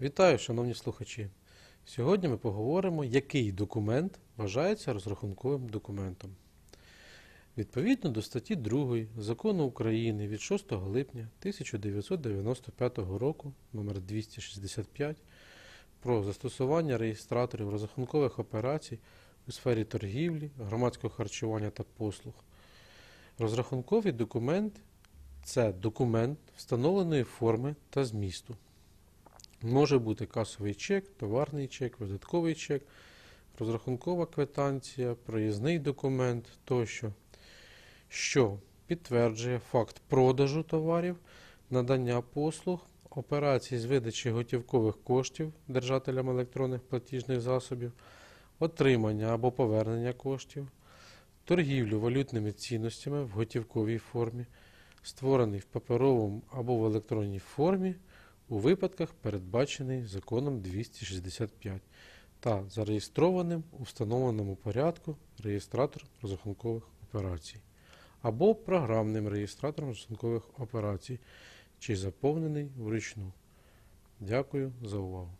Вітаю, шановні слухачі! Сьогодні ми поговоримо, який документ вважається розрахунковим документом. Відповідно до статті 2 Закону України від 6 липня 1995 року номер 265 про застосування реєстраторів розрахункових операцій у сфері торгівлі, громадського харчування та послуг. Розрахунковий документ це документ встановленої форми та змісту. Може бути касовий чек, товарний чек, видатковий чек, розрахункова квитанція, проїзний документ тощо, що підтверджує факт продажу товарів, надання послуг, операцій з видачі готівкових коштів держателям електронних платіжних засобів, отримання або повернення коштів, торгівлю валютними цінностями в готівковій формі, створений в паперовому або в електронній формі у випадках, передбачений законом 265 та зареєстрованим у встановленому порядку реєстратором розрахункових операцій або програмним реєстратором розрахункових операцій, чи заповнений вручну. Дякую за увагу.